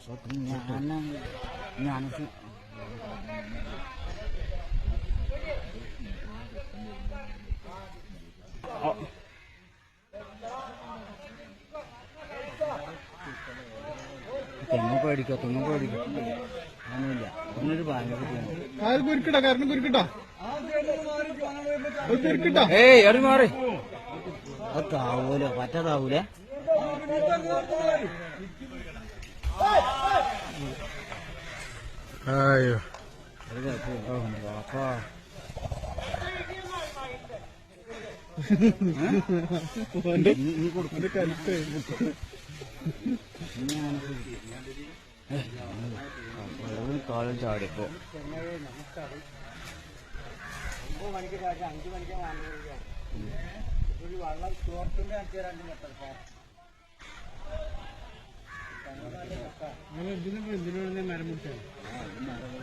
ഞാൻ ഞാൻ തെങ്ങ് പേടിക്കോ തെങ്ങ് പേടിക്കോ ഒന്നുമില്ല ഒന്നൊരു ഭയങ്കര കാൽ കുരുക്കിട്ടാ കാരണം കുരുക്കിട്ടാ. ഒരു കുരുക്കിട്ടാ. ഏയ് എറി മാറി. അത് താവൂലോ പറ്റതാവൂലേ? അയ്യോ ഒരു കുഴപ്പമില്ല വാപ്പാ ഓന്റെ നീ മണിക്ക് കൊടുക്കും ഓന്റെ കരുത്ത് കാലം ചാടിപ്പോ ഇതിനൊക്കെ എന്തിനാണ് മരം മുറിച്ചത്?